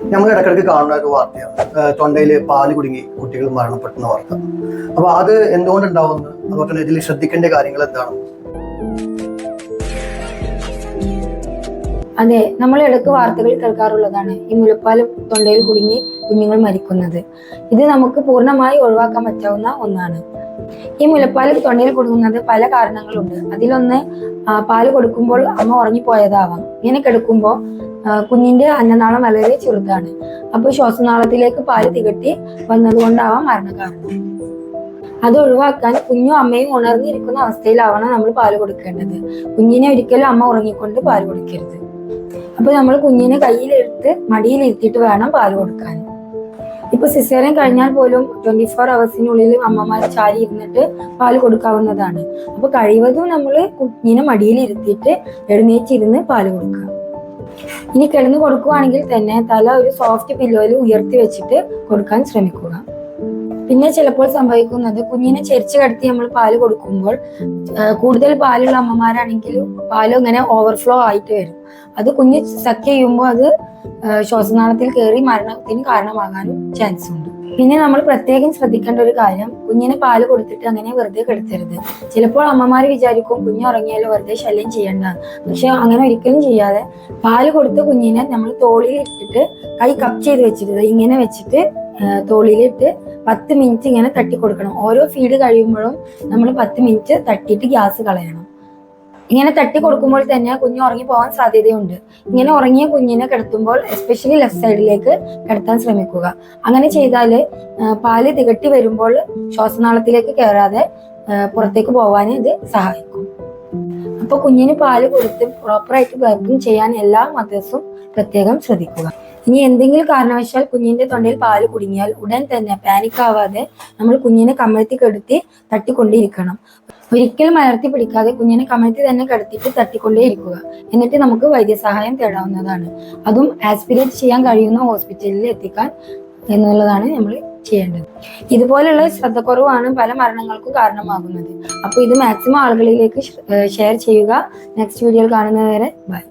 നമ്മൾ ഇടയ്ക്കിടയ്ക്ക് കാണുന്ന ഒരു വാർത്തയാണ് തൊണ്ടയിൽ പാൽ കുടുങ്ങി കുട്ടികൾ മരണപ്പെടുന്ന വാർത്ത. അപ്പൊ അത് എന്തുകൊണ്ടുണ്ടാവുന്നു? അതുപോലെ തന്നെ ഇതിൽ ശ്രദ്ധിക്കേണ്ട കാര്യങ്ങൾ എന്താണ്? അതെ നമ്മൾ ഇടയ്ക്ക് വാർത്തകൾ കേൾക്കാറുള്ളതാണ് ഈ മുലപ്പാൽ തൊണ്ടയിൽ കുടുങ്ങി കുഞ്ഞുങ്ങൾ മരിക്കുന്നത്. ഇത് നമുക്ക് പൂർണമായി ഒഴിവാക്കാൻ പറ്റാവുന്ന ഒന്നാണ്. ഈ മുലപ്പാൽ തൊണ്ടയിൽ കൊടുക്കുന്നത് പല കാരണങ്ങളുണ്ട്. അതിലൊന്ന് പാൽ കൊടുക്കുമ്പോൾ അമ്മ ഉറങ്ങിപ്പോയതാവാം. ഇങ്ങനെ കിടക്കുമ്പോൾ കുഞ്ഞിന്റെ അന്നനാളം വളരെ ചെറുതാണ്. അപ്പോൾ ശ്വാസനാളത്തിലേക്ക് പാൽ തികട്ടി വന്നതുകൊണ്ടാവാം മരണകാരണം. അത് ഒഴിവാക്കാൻ കുഞ്ഞും അമ്മയും ഉണർന്നിരിക്കുന്ന അവസ്ഥയിലാവണം നമ്മൾ പാൽ കൊടുക്കേണ്ടത്. കുഞ്ഞിനെ ഒരിക്കലും അമ്മ ഉറങ്ങിക്കൊണ്ട് പാൽ കൊടുക്കരുത്. അപ്പൊ നമ്മൾ കുഞ്ഞിനെ കയ്യിലെടുത്ത് മടിയിലിരുത്തിയിട്ട് വേണം പാൽ കൊടുക്കാൻ. ഇപ്പൊ സിസേറിയൻ കഴിഞ്ഞാൽ പോലും ട്വന്റി ഫോർ അവേഴ്സിനുള്ളിൽ അമ്മമാർ ചാരി ഇരുന്നിട്ട് പാൽ കൊടുക്കാവുന്നതാണ്. അപ്പൊ കഴിവതും നമ്മൾ കുഞ്ഞിനെ മടിയിൽ ഇരുത്തിയിട്ട് എഴുന്നേറ്റിരുന്ന് പാൽ കൊടുക്കുക. ഇനി കിടന്ന് കൊടുക്കുവാണെങ്കിൽ തന്നെ തല ഒരു സോഫ്റ്റ് പില്ലോയിൽ ഉയർത്തി വെച്ചിട്ട് കൊടുക്കാൻ ശ്രമിക്കുക. പിന്നെ ചിലപ്പോൾ സംഭവിക്കുന്നത് കുഞ്ഞിനെ ചെരിച്ച് കടത്തി നമ്മൾ പാൽ കൊടുക്കുമ്പോൾ കൂടുതൽ പാലുള്ള അമ്മമാരാണെങ്കിൽ പാൽ ഇങ്ങനെ ഓവർഫ്ലോ ആയിട്ട് വരും. അത് കുഞ്ഞ് സക്ക് ചെയ്യുമ്പോൾ അത് ശ്വാസനാളത്തിൽ കയറി മരണത്തിന് കാരണമാകാനും ചാൻസ് ഉണ്ട്. പിന്നെ നമ്മൾ പ്രത്യേകം ശ്രദ്ധിക്കേണ്ട ഒരു കാര്യം കുഞ്ഞിന് പാൽ കൊടുത്തിട്ട് അങ്ങനെ വെറുതെ കെടുത്തരുത്. ചിലപ്പോൾ അമ്മമാർ വിചാരിക്കും കുഞ്ഞ് ഉറങ്ങിയാലോ വെറുതെ ശല്യം ചെയ്യണ്ട. പക്ഷെ അങ്ങനെ ഒരിക്കലും ചെയ്യാതെ പാൽ കൊടുത്ത കുഞ്ഞിനെ നമ്മൾ തോളിയിൽ ഇട്ടിട്ട് കൈ കപ്പ് ചെയ്ത് വെച്ചിട്ട് ഇങ്ങനെ വെച്ചിട്ട് തോളിയിലിട്ട് പത്ത് മിനിറ്റ് ഇങ്ങനെ തട്ടി കൊടുക്കണം. ഓരോ ഫീഡ് കഴിയുമ്പോഴും നമ്മൾ പത്ത് മിനിറ്റ് തട്ടിയിട്ട് ഗ്യാസ് കളയണം. ഇങ്ങനെ തട്ടി കൊടുക്കുമ്പോൾ തന്നെ കുഞ്ഞ് ഉറങ്ങി പോകാൻ സാധ്യതയുണ്ട്. ഇങ്ങനെ ഉറങ്ങിയ കുഞ്ഞിനെ കിടത്തുമ്പോൾ എസ്പെഷ്യലി ലെഫ്റ്റ് സൈഡിലേക്ക് കിടത്താൻ ശ്രമിക്കുക. അങ്ങനെ ചെയ്താൽ പാൽ തികട്ടി വരുമ്പോൾ ശ്വാസനാളത്തിലേക്ക് കയറാതെ പുറത്തേക്ക് പോകാൻ ഇത് സഹായിക്കും. അപ്പൊ കുഞ്ഞിന് പാൽ കൊടുത്ത് പ്രോപ്പറായിട്ട് വർക്കിംഗ് ചെയ്യാൻ എല്ലാ മദേഴ്സും പ്രത്യേകം ശ്രദ്ധിക്കുക. ഇനി എന്തെങ്കിലും കാരണവശാൽ കുഞ്ഞിന്റെ തൊണ്ടയിൽ പാൽ കുടുങ്ങിയാൽ ഉടൻ തന്നെ പാനിക് ആവാതെ നമ്മൾ കുഞ്ഞിനെ കമഴ്ത്തി കെടുത്തി തട്ടിക്കൊണ്ടേയിരിക്കണം. ഒരിക്കലും അലർത്തി പിടിക്കാതെ കുഞ്ഞിനെ കമഴ്ത്തി തന്നെ കിടത്തിയിട്ട് തട്ടിക്കൊണ്ടേ ഇരിക്കുക എന്നിട്ട് നമുക്ക് വൈദ്യസഹായം തേടാവുന്നതാണ്. അതും ആസ്പിരേറ്റ് ചെയ്യാൻ കഴിയുന്ന ഹോസ്പിറ്റലിൽ എത്തിക്കാൻ എന്നുള്ളതാണ് നമ്മൾ ചെയ്യേണ്ടത്. ഇതുപോലുള്ള ശ്രദ്ധക്കുറവാണ് പല മരണങ്ങൾക്കും കാരണമാകുന്നത്. അപ്പോൾ ഇത് മാക്സിമം ആളുകളിലേക്ക് ഷെയർ ചെയ്യുക. നെക്സ്റ്റ് വീഡിയോയിൽ കാണുന്നതുവരെ ബൈ.